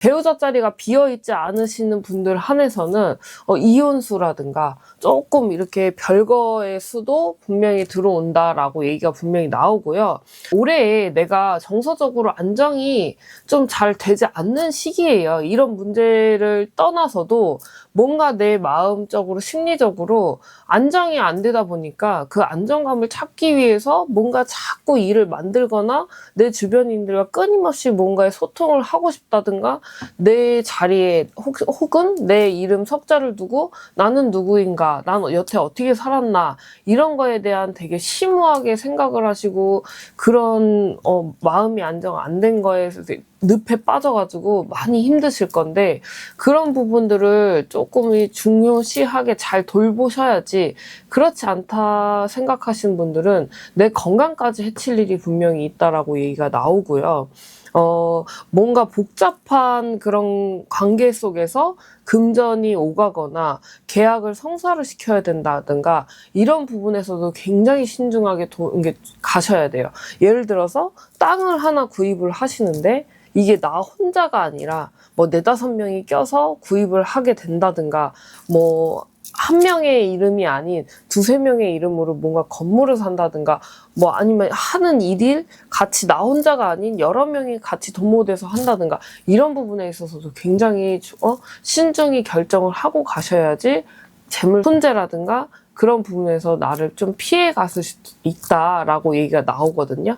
배우자 자리가 비어있지 않으시는 분들 한해서는 어, 이혼수라든가 조금 이렇게 별거의 수도 분명히 들어온다라고 얘기가 분명히 나오고요. 올해에 내가 정서적으로 안정이 좀 잘 되지 않는 시기예요. 이런 문제를 떠나서도 뭔가 내 마음적으로 심리적으로 안정이 안 되다 보니까 그 안정감을 찾기 위해서 뭔가 자꾸 일을 만들거나 내 주변인들과 끊임없이 뭔가의 소통을 하고 싶다든가 내 자리에 혹, 혹은 내 이름 석자를 두고 나는 누구인가 난 여태 어떻게 살았나 이런 거에 대한 되게 심오하게 생각을 하시고 그런 어, 마음이 안정 안 된 거에 늪에 빠져가지고 많이 힘드실 건데 그런 부분들을 조금 중요시하게 잘 돌보셔야지 그렇지 않다 생각하시는 분들은 내 건강까지 해칠 일이 분명히 있다라고 얘기가 나오고요. 어, 뭔가 복잡한 그런 관계 속에서 금전이 오가거나 계약을 성사를 시켜야 된다든가 이런 부분에서도 굉장히 신중하게 도, 가셔야 돼요. 예를 들어서 땅을 하나 구입을 하시는데 이게 나 혼자가 아니라 뭐 네다섯 명이 껴서 구입을 하게 된다든가 뭐 한 명의 이름이 아닌 두세 명의 이름으로 뭔가 건물을 산다든가 뭐 아니면 하는 일일 같이 나 혼자가 아닌 여러 명이 같이 도모돼서 한다든가 이런 부분에 있어서도 굉장히 어, 신중히 결정을 하고 가셔야지 재물 손재라든가 그런 부분에서 나를 좀 피해 갔을 수도 있다라고 얘기가 나오거든요.